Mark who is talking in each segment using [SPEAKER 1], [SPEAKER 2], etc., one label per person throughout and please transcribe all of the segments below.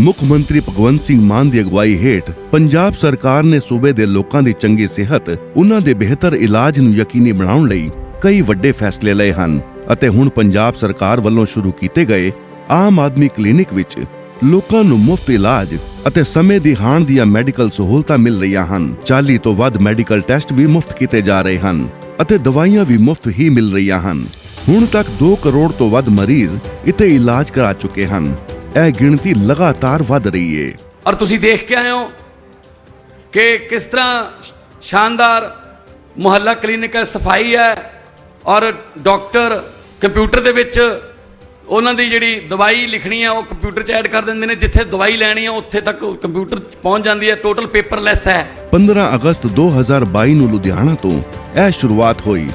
[SPEAKER 1] ਮੁੱਖ ਮੰਤਰੀ ਭਗਵੰਤ ਸਿੰਘ ਮਾਨ ਦੀ ਅਗਵਾਈ ਹੇਠ ਪੰਜਾਬ ਸਰਕਾਰ ਨੇ ਸੂਬੇ ਦੇ ਲੋਕਾਂ ਦੀ ਚੰਗੀ ਸਿਹਤ, ਉਹਨਾਂ ਦੇ ਬਿਹਤਰ ਇਲਾਜ ਨੂੰ ਯਕੀਨੀ ਬਣਾਉਣ ਲਈ ਕਈ ਵੱਡੇ ਫੈਸਲੇ ਲਏ ਹਨ ਅਤੇ ਹੁਣ ਪੰਜਾਬ ਸਰਕਾਰ ਵੱਲੋਂ ਸ਼ੁਰੂ ਕੀਤੇ ਗਏ ਆਮ ਆਦਮੀ ਕਲੀਨਿਕ ਵਿੱਚ ਲੋਕਾਂ ਨੂੰ ਮੁਫਤ ਇਲਾਜ ਅਤੇ ਸਮੇਂ ਦੀ ਹਾਣ ਦੀਆਂ ਮੈਡੀਕਲ ਸਹੂਲਤਾਂ ਮਿਲ ਰਹੀਆਂ ਹਨ। 40 ਤੋਂ ਵੱਧ ਮੈਡੀਕਲ ਟੈਸਟ ਵੀ ਮੁਫਤ ਕੀਤੇ ਜਾ ਰਹੇ ਹਨ ਅਤੇ ਦਵਾਈਆਂ ਵੀ ਮੁਫਤ ਹੀ ਮਿਲ ਰਹੀਆਂ ਹਨ। ਹੁਣ ਤੱਕ 2 ਕਰੋੜ ਤੋਂ ਵੱਧ ਮਰੀਜ਼ ਇੱਥੇ ਇਲਾਜ ਕਰਾ ਚੁੱਕੇ ਹਨ। ਇਹ ਗਿਣਤੀ ਲਗਾਤਾਰ ਵੱਧ ਰਹੀ ਹੈ
[SPEAKER 2] ਔਰ ਤੁਸੀਂ ਦੇਖ ਕੇ ਆਏ ਹੋ ਕਿ ਕਿਸ ਤਰ੍ਹਾਂ ਸ਼ਾਨਦਾਰ ਮੁਹੱਲਾ ਕਲੀਨਿਕ ਹੈ ਸਫ਼ਾਈ ਹੈ ਔਰ ਡਾਕਟਰ ਕੰਪਿਊਟਰ ਦੇ ਵਿੱਚ ਉਹਨਾਂ ਦੀ ਜਿਹੜੀ ਦਵਾਈ ਲਿਖਣੀ ਹੈ ਉਹ ਕੰਪਿਊਟਰ 'ਚ ਐਡ ਕਰ ਦਿੰਦੇ ਨੇ। ਜਿੱਥੇ ਦਵਾਈ ਲੈਣੀ ਹੈ ਉੱਥੇ ਤੱਕ ਕੰਪਿਊਟਰ ਪਹੁੰਚ ਜਾਂਦੀ ਹੈ। ਟੋਟਲ ਪੇਪਰਲੈਸ ਹੈ।
[SPEAKER 1] 15 ਅਗਸਤ 2022 ਨੂੰ ਲੁਧਿਆਣਾ ਤੋਂ ਇਹ ਸ਼ੁਰੂਆਤ ਹੋਈ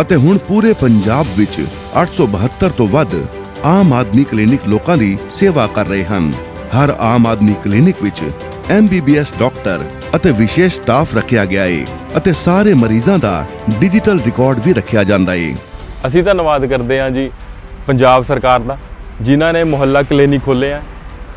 [SPEAKER 1] ਅਤੇ ਹੁਣ ਪੂਰੇ ਪੰਜਾਬ ਵਿੱਚ 872 ਤੋਂ ਵੱਧ ਆਮ ਆਦਮੀ ਕਲੀਨਿਕ ਲੋਕਾਂ ਦੀ ਸੇਵਾ ਕਰ ਰਹੇ ਹਨ। ਹਰ ਆਮ ਆਦਮੀ ਕਲੀਨਿਕ ਵਿੱਚ ਐਮਬੀਬੀਐਸ ਡਾਕਟਰ ਅਤੇ ਵਿਸ਼ੇਸ਼ ਸਟਾਫ ਰੱਖਿਆ ਗਿਆ ਹੈ ਅਤੇ ਸਾਰੇ ਮਰੀਜ਼ਾਂ ਦਾ ਡਿਜੀਟਲ ਰਿਕਾਰਡ ਵੀ ਰੱਖਿਆ ਜਾਂਦਾ ਹੈ
[SPEAKER 3] ਅਸੀਂ ਧੰਨਵਾਦ ਕਰਦੇ ਹਾਂ ਜੀ ਪੰਜਾਬ ਸਰਕਾਰ ਦਾ ਜਿਨ੍ਹਾਂ ਨੇ ਮੁਹੱਲਾ ਕਲੀਨਿਕ ਖੋਲ੍ਹੇ ਆ।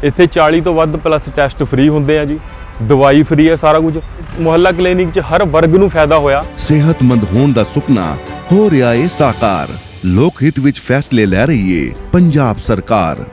[SPEAKER 3] ਇੱਥੇ 40 ਤੋਂ ਵੱਧ ਪਲੱਸ ਟੈਸਟ ਫ੍ਰੀ ਹੁੰਦੇ ਆ ਜੀ। ਦਵਾਈ ਫ੍ਰੀ ਹੈ ਸਾਰਾ ਕੁਝ। ਮੁਹੱਲਾ ਕਲੀਨਿਕ 'ਚ ਹਰ ਵਰਗ ਨੂੰ ਫਾਇਦਾ ਹੋਇਆ।
[SPEAKER 1] ਸਿਹਤਮੰਦ ਹੋਣ ਦਾ ਸੁਪਨਾ ਹੋ ਰਿਹਾ ਏ ਸਾਕਾਰ। ਲੋਕ ਹਿੱਤ ਵਿੱਚ ਫੈਸਲੇ ਲੈ ਰਹੀ ਏ ਪੰਜਾਬ ਸਰਕਾਰ।